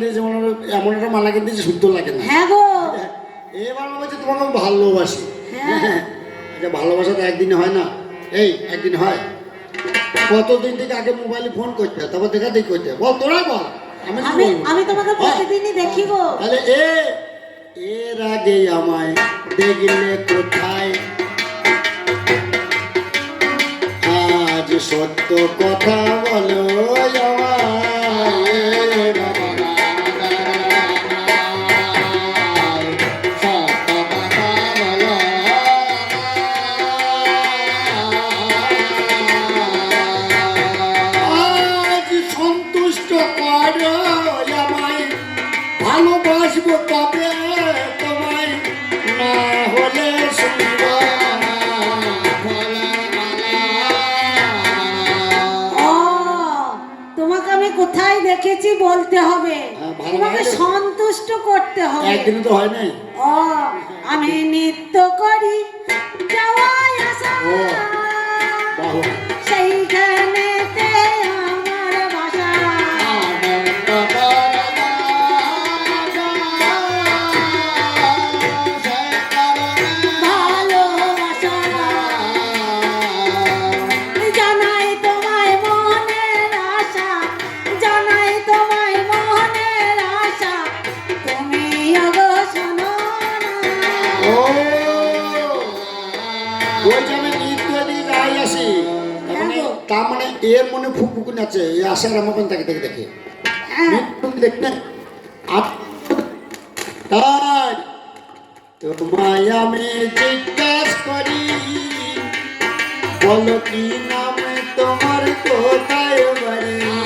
যেমন এমন একটা মালা যে সুতো লাগে না। হ্যাঁ গো। এবার বলছি তোমাকে আমি ভালোবাসি। হ্যাঁ। এটা ভালোবাসা তো একদিনে হয় না। এই একদিন হয়। কতদিন থেকে আগে মোবাইলে ফোন করতে? তারপর দেখা দেখি করতে। বল তোরাই বল। আমি আমি আমি তোমাকে হ্যাঁ। প্রতিদিনই তাহলে এ এর আগে আমায় দেখলে কোথায়? আজ সত্য কথা বলো। একদিন তো হয় নাই ও আমি নৃত্য করি যাওয়াই আসা ও, বাবা। আমার তাকে দেখে দেখে হ্যাঁ। দেখতে। তাই তোমায় আমি জিজ্ঞাসা করি বলো কি নাম তোমার কোথায় বাড়ি?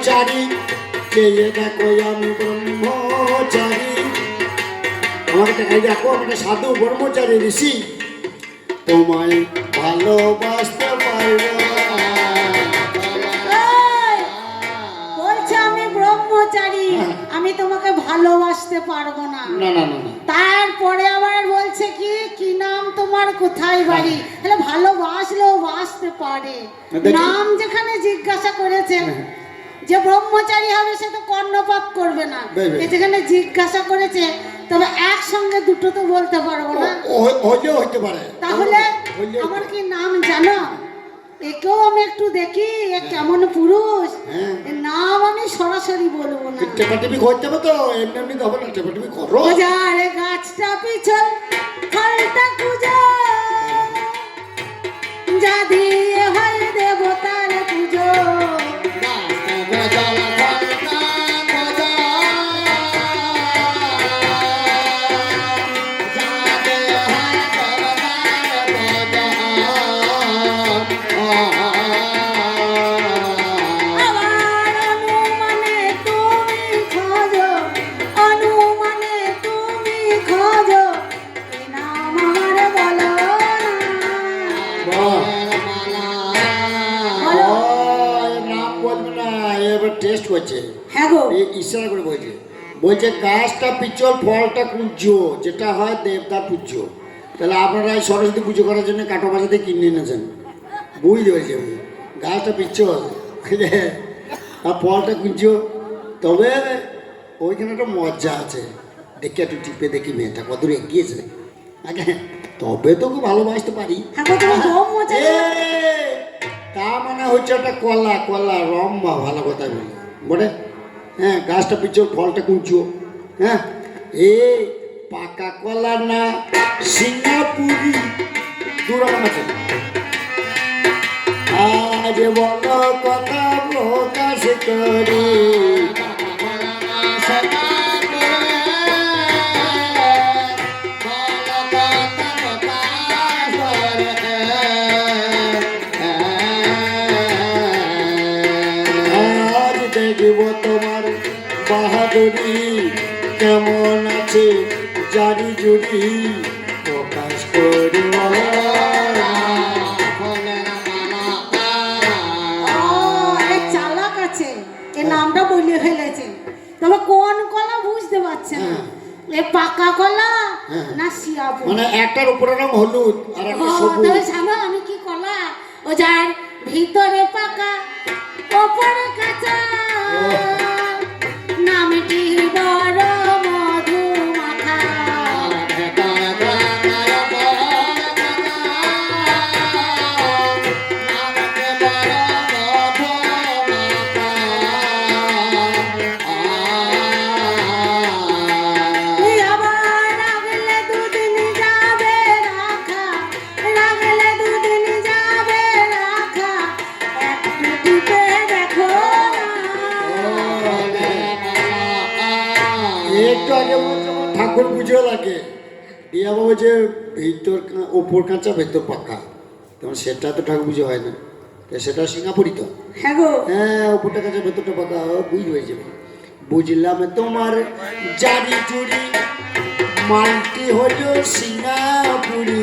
ব্রহ্মচারী চেয়ে দেখো আমি ব্রহ্মচারী আমাকে দেখাই দেখো আমাকে সাধু ব্রহ্মচারী ঋষি তোমায় ভালোবাসতে পারব আমি ব্রহ্মচারী। হ্যাঁ। আমি তোমাকে ভালোবাসতে পারব না। না না না না। তারপরে আবার বলছে কি কি নাম তোমার কোথায় বাড়ি? তাহলে ভালোবাসলেও বাসতে পারে। নাম যেখানে জিজ্ঞাসা করেছে হ্যাঁ। যে ব্রহ্মচারী হবে সে তো কর্ণপাত করবে না। বেবে। এ যেখানে জিজ্ঞাসা করেছে তবে একসঙ্গে দুটো তো বলতে পারব না। হইতে পারে। তাহলে আমার কি নাম জানো? একেও আমি একটু দেখি এ কেমন পুরুষ। হ্যাঁ। নাম আমি সরাসরি বলব না। টেপাটিপি করতে হবে তো এমনি এমনি তো হবে না টেপাটিপি করো। বাজারে গাছটা পিছল ফলটা পূজা যা দিয়ে হয় দেবতার পুজো। করছে হ্যাঁ গো। ইশারা করে বলছে। বলছে গাছটা পিছল ফলটা কুঞ্জ যেটা হয় দেবতা পুজো তাহলে আপনারা এই সরস্বতী পুজো করার জন্য কাটো বাজাতে কিনে এনেছেন। বুঝতে পেরেছি আমি। গাছটা পিছল আর ফলটা কুঞ্জ তবে ওইখানে একটা মজা আছে। দেখে একটু টিপে দেখি মেয়েটা কদূর এগিয়েছে। আগে তবে তো খুব ভালোবাসতে পারি। হ্যাঁ তা মানে হচ্ছে একটা কলা কলা রম্বা ভালো কথা বলে। বলে হ্যাঁ গাছটা পিছিয়ে ফলটা কুঞ্চু হ্যাঁ? এ পাকা কলা না সিঙ্গাপুরি? দুরকম আছে। আজ বলো কথা প্রকাশ করি। বাহাদুরি কেমন আছে জারি জুড়ি প্রকাশ করি চালাক আছে। এ নামটা বলে ফেলেছে। তবে কোন কলা বুঝতে পারছে না। হ্যাঁ। এ পাকা কলা হ্যাঁ। না শিয়াপুর মানে একটার উপরে রং হলুদ আর একটা সবুজ। তবে জানো আমি কি কলা? ও যার ভিতরে পাকা ওপরে কাঁচা। নামটি বড় একটু আগে ঠাকুর পুজো লাগে। দিয়ে আবার যে ভিতর ওপর কাঁচা ভেতর পাকা। তখন সেটা তো ঠাকুর পুজো হয় না। সেটা সিঙ্গাপুরি তো। হ্যাঁ গো। হ্যাঁ ওপরটা কাঁচা ভেতরটা পাকা বুঝ হয়ে যাবে। বুঝলাম তোমার জারি চুরি মালটি হলো সিঙ্গাপুরি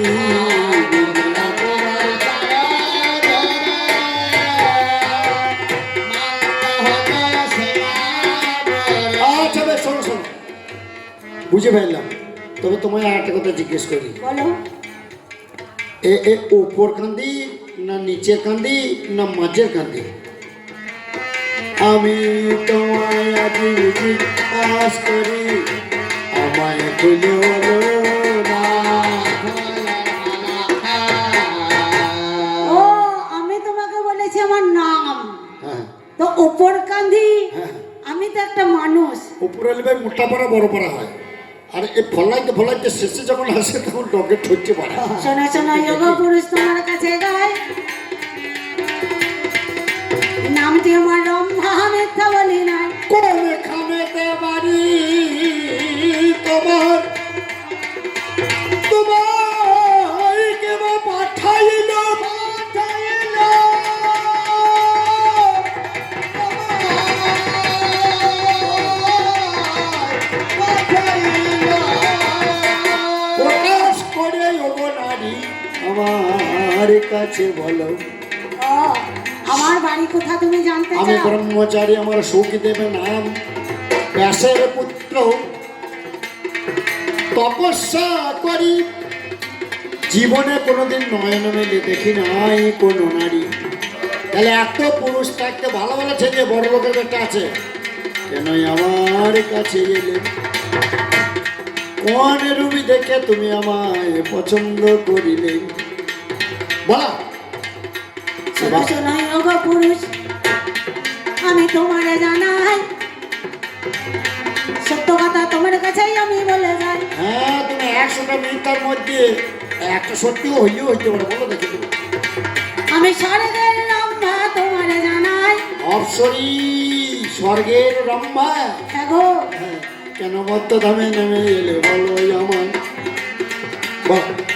বুঝে ফেললাম। তবে তোমায় আর একটা কথা জিজ্ঞেস করি। বলো। এ এ উপর কান্দি না নিচের কান্দি না মাঝের কান্দি? আমি তোমায় আজ জিজ্ঞাস করি। আমায় খুলে বলো না। আমি তোমাকে বলেছি আমার নাম। হ্যাঁ। তো ওপর কান্ধি হ্যাঁ আমি তো একটা মানুষ। উপরে মোটা পাড়া বড় পাড়া হয়। আর এই ফলাইতে ফলাইতে শেষে যখন আসে তখন ডগে ঠরতে পারে। শোনা শোনা যোগ পুরুষ তোমার কাছে গায় নামটি আমার রম্ভা মিথ্যা বলি নাই। কোনে খামেতে বাড়ি তোমার আমার কাছে বলো। আমার বাড়ি কোথা তুমি জানতে আমি ব্রহ্মচারী আমার সুখী দেবে নাম। ব্যাসের পুত্র। তপস্যা করি। জীবনে কোনোদিন নয়ন মেলে দেখি নাই কোনো নারী। তাহলে এত পুরুষ থাকতে ভালো ভালো ছেলে বড় লোকের একটা আছে। কেন আমার কাছে এলে? কোন রুবি দেখে তুমি আমায় পছন্দ করিলে? বলা। পুরুষ আমি তোমারে জানাই। সত্য কথা তোমার কাছেই আমি বলে যাই। হ্যাঁ তুমি একশোটা মিনিটার মধ্যে একটা সত্যিও হইলেও হইতে পারে বলো দেখি আমি স্বর্গের লম্বা তোমারে জানাই। অপসরি স্বর্গের রম্ভা? হ্যাঁ হ্যাঁ, কেন মত্ত ধামে নেমে এলে বলো আমার বল।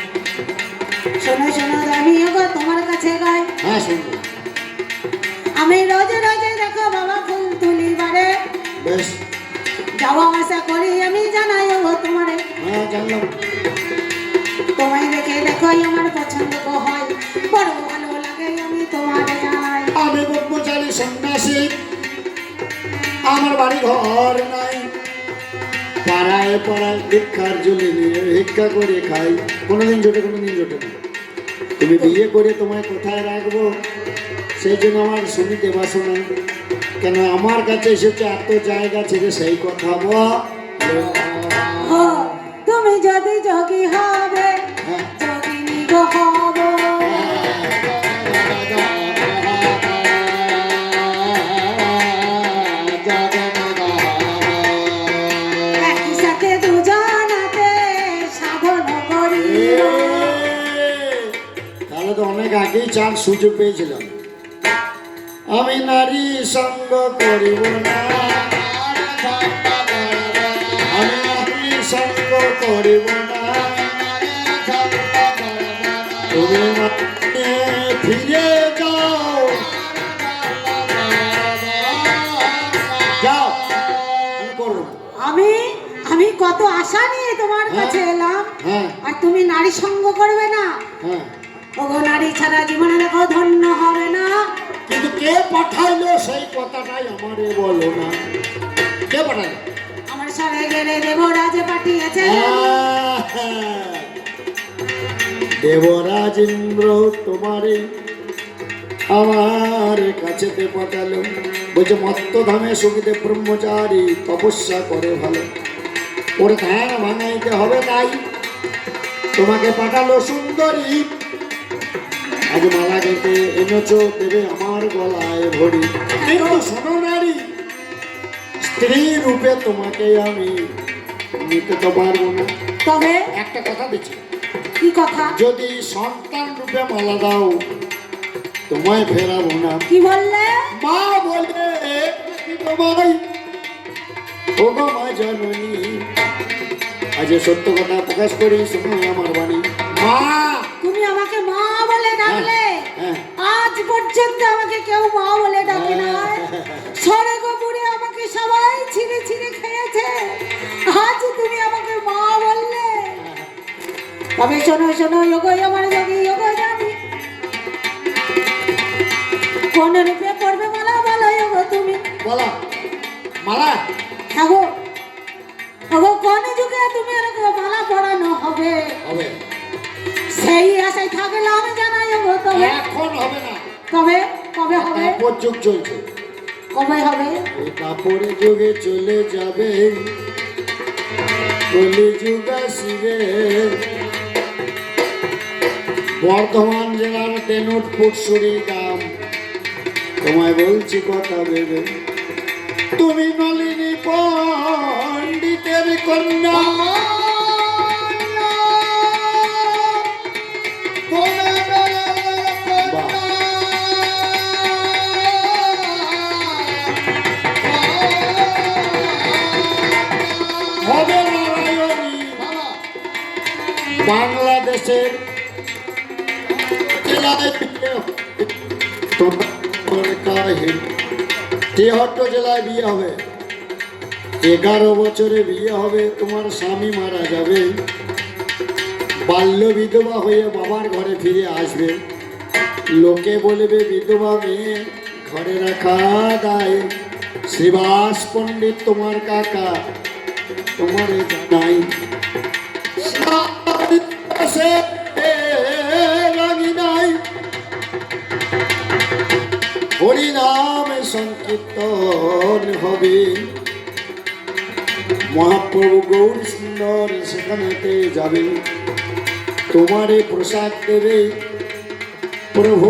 কাছে গাই হ্যাঁ শুনব আমি রোজ রোজ দেখো বাবা ফুল তুলি বারে। বেশ। যাওয়া আসা করি আমি জানাই গো তোমারে। হ্যাঁ জানলাম। তোমায় দেখে দেখো আমার পছন্দ হয়। বড় ভালো লাগে আমি তোমারে জানাই। আমি ব্রহ্মচারী সন্ন্যাসী। আমার বাড়ি ঘর নাই। পাড়ায় পাড়ায় ভিক্ষার জলে নিয়ে ভিক্ষা করে খাই। কোনোদিন জোটে কোনোদিন জোটে। তুমি বিয়ে করে তোমায় কোথায় রাখব? সেই জন্য আমার শুনিতে বাসো না কেন আমার কাছে এসেছে, এত জায়গা ছেড়ে সেই কথা বল। তুমি যদি জগি হবে আগেই চার সুযোগ পেয়েছিলাম। আমি নারী সঙ্গ করিব না। আমি নারী সঙ্গ করিব না। তুমি ফিরে যাও। যাও। আমি আমি কত আশা নিয়ে তোমার কাছে এলাম। হ্যাঁ। আর তুমি নারী সঙ্গ করবে না। হ্যাঁ। ওগো নারী ছাড়া জীবনে দেখো ধন্য হবে না। কিন্তু কে পাঠাইলো সেই কথাটাই আমারে বলো না। কে পাঠালো আমার সরে গেলে দেবরাজে পাঠিয়েছে। আহা! দেবরাজ ইন্দ্র তোমারে আমার কাছেতে পাঠালো। বলছে মত্তধামে সুখদেব ব্রহ্মচারী তপস্যা করে ভালো। ওর ধ্যান ভাঙাইতে হবে তাই তোমাকে পাঠালো সুন্দরী আজ মালা গেতে এনেছো দেবে আমার গলায় ভরি। কিন্তু শোনো নারী? স্ত্রী রূপে তোমাকে আমি নিতে তো পারব না তবে? একটা কথা দিচ্ছি কি কথা? যদি সন্তান রূপে মালা দাও তোমায় ফেরাবো না। কি বললে? মা বলে তোমায় ও গো মা জননী। আজ সত্য কথা প্রকাশ করি শোনো আমার বাণী। মা! পর্যন্ত আমাকে কেউ মা বলে ডাকে না। সরে গোপুরে আমাকে সবাই ছিঁড়ে ছিঁড়ে খেয়েছে। আজ তুমি আমাকে মা বললে। তবে শোনো শোনো যোগই আমার যোগী যোগ জানি। কোন রূপে পড়বে মালা বলো যোগ তুমি? বলা। মালা? থাকো ওগো কোন যুগে তুমি এরকম মালা পড়ানো হবে? হবে। সেই আশায় থাকলাম জানাই যোগ তবে। এখন হবে না। তবে কবে হবে? তারপর যুগ চলছে। কবে হবে? এই কাপড় যুগে চলে যাবে। কলি যুগ আসিবে। বর্ধমান জেলার তেনুটপুর সুরি গ্রাম তোমায় বলছি কথা ভেবে। তুমি নলিনী পণ্ডিতের কন্যা। বাংলাদেশের তেহট্ট জেলায় বিয়ে হবে। এগারো বছরে বিয়ে হবে, তোমার স্বামী মারা যাবে। বাল্য বিধবা হয়ে বাবার ঘরে ফিরে আসবে। লোকে বলবে, বিধবা মেয়ে, ঘরে রাখা দায়। শ্রীবাস পণ্ডিত তোমার কাকা, তোমার জানাই সে রাগি নাই। হরিনাম সংকীর্তন হবে। মহাপ্রভু গৌর সুন্দর সেখানেতে যাবে তোমারে প্রসাদ দেবে। প্রভু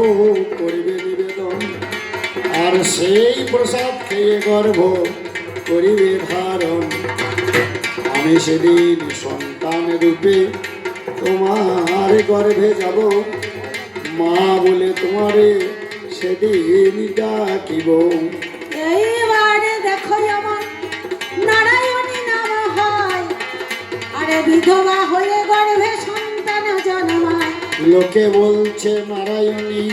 করবে নিবেদন। আর সেই প্রসাদ খেয়ে গর্ভ করিবে ধারণ। আমি সেদিন সন্তান রূপে তোমার গর্ভে যাব। মা বলে তোমারে সেদিন ডাকিব। এইবারে দেখো আমার নারায়ণী নাম হয় আরে বিধবা হয়ে গর্ভে সন্তান জন্মায়। লোকে বলছে নারায়ণী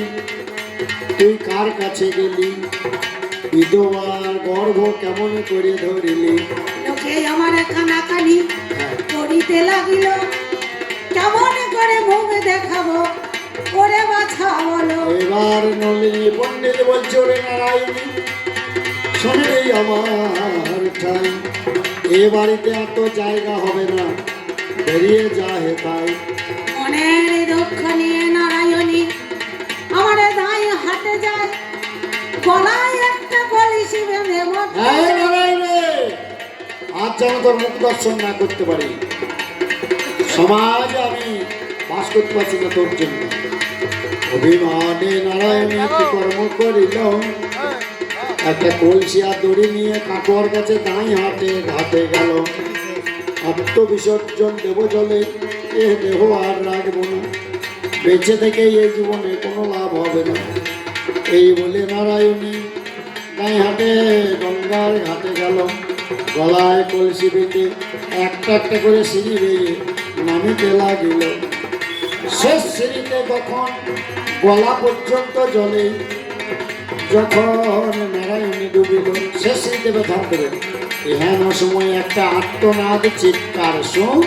তুই কার কাছে গেলি? বিধবার গর্ভ কেমন করে ধরিলি? লোকে আমার কানাকানি করিতে লাগিল। কেমন করে মুখ দেখাবো? ওরে বাছা বলো। এবার নলিনী পণ্ডিত বলছে ওরে নারায়ণী শোনে আমার ঠাই এ বাড়িতে এত জায়গা হবে না বেরিয়ে যা হে তাই। মনের দুঃখ নিয়ে নারায়ণী আমার দায় হাটে যায়। গলায় একটা কলিসি বেঁধে হ্যাঁ আজ যেন তোর মুখ দর্শন না করতে পারি। সমাজ করতে পারছি না তোর জন্য অভিমানে নারায়ণী একটি কর্ম করিল একটা কলসি আর দড়ি নিয়ে কাটোয়ার কাছে দাঁই হাতে ঘাটে গেল। আত্মবিসর্জন দেব জলে এ দেহ আর রাখব না। বেঁচে থেকে এই জীবনে কোনো লাভ হবে না। এই বলে নারায়ণী গায়ে হাটে গঙ্গার ঘাটে গেল। গলায় কলসি বেঁধে একটা একটা করে সিঁড়ি বেয়ে নামিতে লাগিল। শেষ শ্রেণীতে তখন গলা পর্যন্ত জলে যখন নারায়ণী ডুবিল শেষ শ্রেণীতে ব্যথা করে। এহেন সময় একটা আত্মনাদ, চিৎকার শুন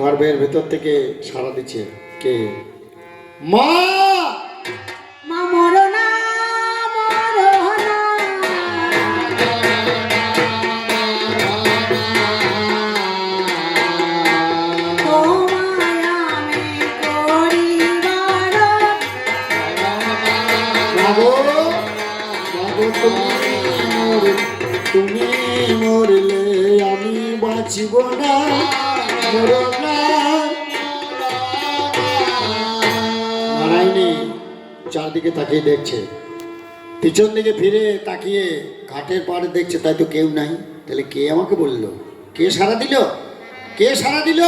গর্ভের ভেতর থেকে সারা দিচ্ছে কে? মা চারদিকে তাকিয়ে দেখছে। পিছন দিকে ফিরে তাকিয়ে ঘাটের পাড়ে দেখছে, তাই তো কেউ নাই। তাহলে কে আমাকে বলল? কে সারা দিল? কে সারা দিল?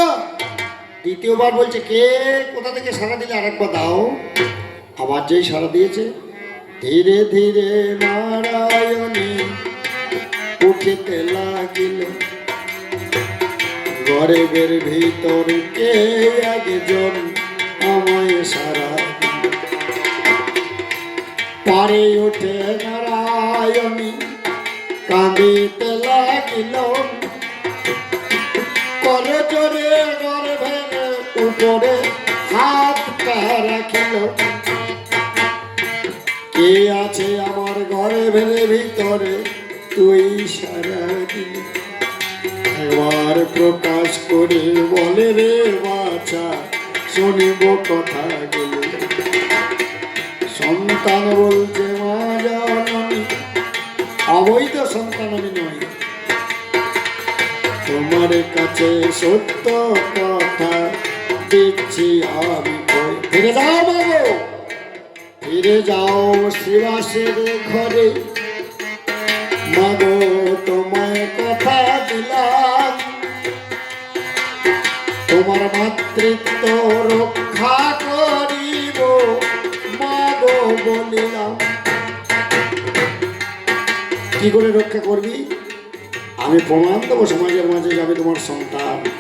দ্বিতীয়বার বলছে, কে? কোথা থেকে সারা দিলে? আরেকবার দাও। আবার যেই সারা দিয়েছে, ধীরে ধীরে নারায়ণী উঠিতে লাগিল। গরিবের ভিতর কে একজন আমায় সারা। পারে উঠে নারায়ণী, কাঁদিতে লাগিল করে জোরে গর্ভের উপরে হাতটা রাখিল করে বলে রে বাছা, শুনিব কথা গেল। সন্তান বলছে, মা জননী অবৈধ সন্তান আমি নই। তোমার কাছে সত্য কথা দিচ্ছি আমি ফিরে যাও বাবু ফিরে যাও শিবাসের ঘরে। মাগো তোমায় কথা দিলাম। তোমার মাতৃত্ব রক্ষা করিব। মাগো বলিলাম। কি করে রক্ষা করবি? আমি প্রমাণ দেবো সমাজের মাঝে যাবে তোমার সন্তান।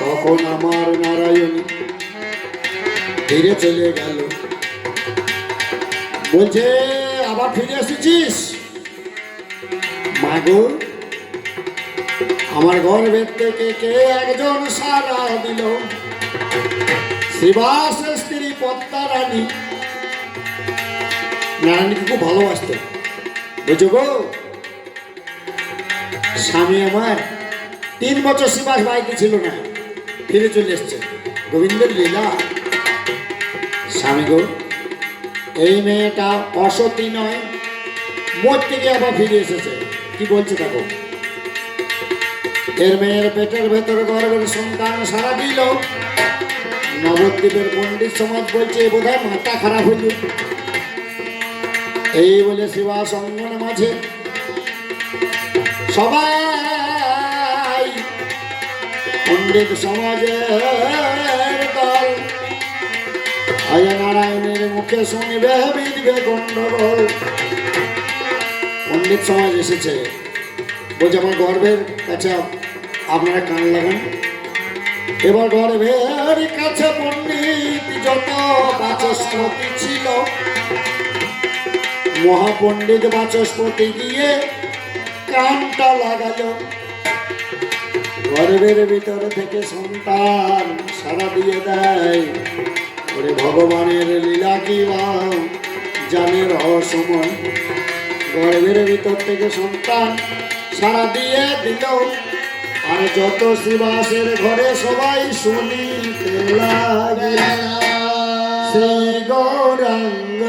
তখন আমার নারায়ণী ফিরে চলে গেল। বলছে, আবার ফিরে এসেছিস? মাগো আমার গর্ভের থেকে কে একজন সারা দিল। শিবাস স্ত্রী পদ্মা রানী নারায়ণীকে খুব ভালোবাসত। বুঝো গো, স্বামী আমার, তিন বছর শিবাস বাড়িতে ছিল না, ফিরে চলে এসছে। গোবিন্দের লীলা। স্বামী গো, এই মেয়েটা অসতী নয় মোট থেকে আবার ফিরে এসেছে। কি বলছে দেখো এর মেয়ের পেটের ভেতর গর্বের সন্তান সারা দিল। নবদ্বীপের পণ্ডিত সমাজ বলছে বোধহয় মাথা খারাপ হইল এই বলে শিবা সঙ্গনের মাঝে, সবাই পণ্ডিত সমাজের দল আজ নারায়ণের মুখে শুনবে বিধবে গণ্ডগোল পণ্ডিত সমাজ এসেছে। বলছে আমার গর্বের কাছে আপনারা কান লাগান। এবার গর্বের কাছে পণ্ডিত যত বাচস্পতি ছিল, মহাপণ্ডিত বাচস্পতি গিয়ে কানটা লাগালো। গর্বের ভিতর থেকে সন্তান সারা দিয়ে দেয়। ওরে ভগবানের লীলা কি জানে রহস্যময়। গর্বের ভিতর থেকে সন্তান সারা দিয়ে দিল। যত শিবাসের ঘরে সবাই শুনি শ্রী গৌরাঙ্গ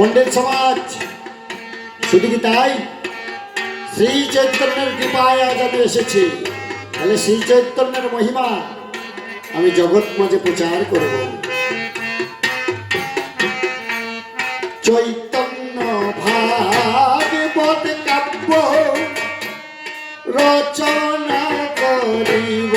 পণ্ডিত সমাজ, শুধু কি তাই? শ্রী চৈতন্যের কৃপায় আজ আমি এসেছি। তাহলে শ্রী চৈতন্যের মহিমা আমি জগৎ মাঝে প্রচার করব। চৈতন্য ভাগবত কাব্য রচনা করিব।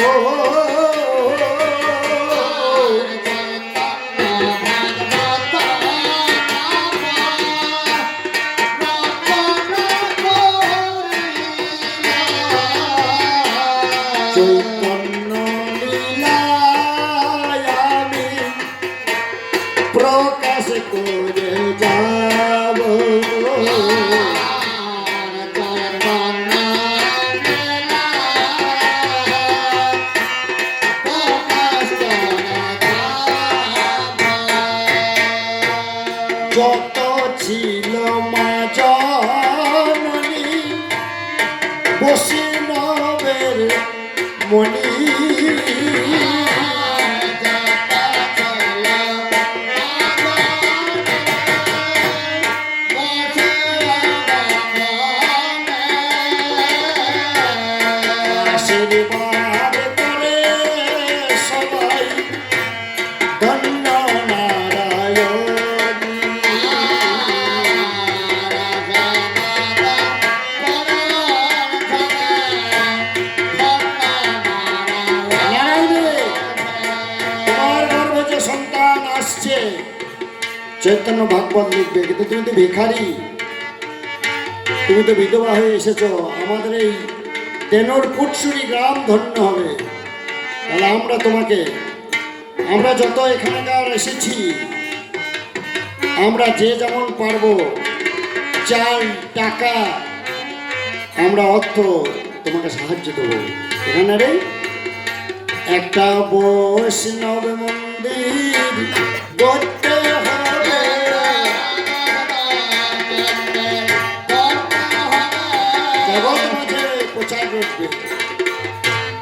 চৈতন্য ভাগবত লিখবে, কিন্তু তুমি তো ভিখারি। তুমি তো বিধবা হয়ে এসেছ। আমাদের এই তেনর কুটসুরি গ্রাম ধন্য হবে। তাহলে আমরা তোমাকে, আমরা যত এখানকার এসেছি, আমরা যে যেমন পারব, চাল, টাকা, আমরা অর্থ তোমাকে সাহায্য দেবো। এখানে রে, একটা বৈষ্ণব মন্দির করতে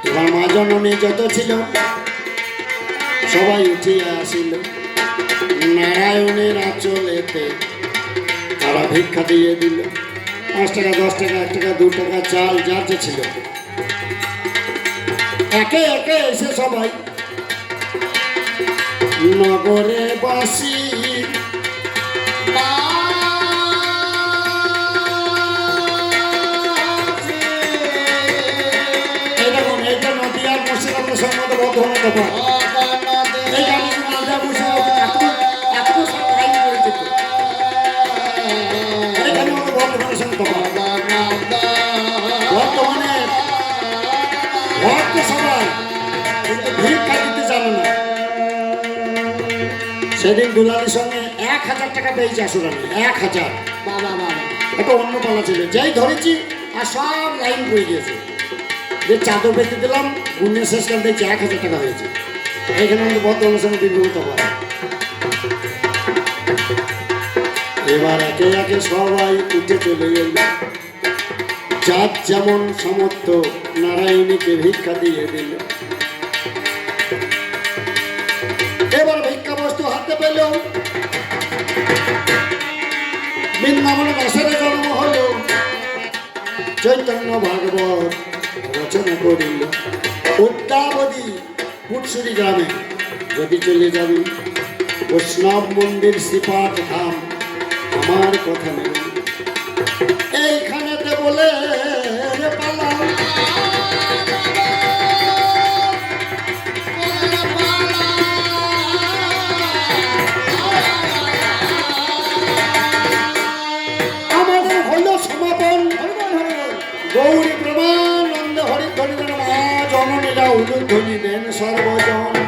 তোমার মা জননী যত ছিল, সবাই উঠিয়া আসিল। নারায়ণের আঁচলেতে তারা ভিক্ষা দিয়ে দিল। পাঁচ টাকা, দশ টাকা, এক টাকা, দু টাকা, চাল যে ছিল। একে একে এসে সবাই নগরে বাসি এই এত এত তো সঙ্গে বর্তমানে সবাই কিন্তু ভিক্ষা দিতে জানে না সেদিন দুলালির সঙ্গে এক হাজার টাকা পেয়েছে আসুরানি এক হাজার। বাবা বাবা। একটা অন্য পালা ছিল যেই ধরেছি আর সব লাইন পড়ে গিয়েছে। যে চাদর পেতে দিলাম, গুণের শেষকাল দেখছি এক হাজার টাকা হয়েছে। এখানে আমাদের বর্তমানের সঙ্গে বিভূত পারে এবার একে একে সবাই উঠে চলে গেল। যার যেমন সমর্থ নারায়ণীকে ভিক্ষা দিয়ে দিল। এবার ভিক্ষা বস্তু হাতে পেল। বৃন্দাবনে দাসের জন্ম হল। চৈতন্য ভাগবত। রচনা করিল। অত্যাবধি কুটসুরি গ্রামে যদি চলে যাবি, বৈষ্ণব মন্দির শ্রীপাঠ ধাম আমার কথা নেই। এইখানেতে বলে রে জননীরা উলু ধনী দেন সর্বজন।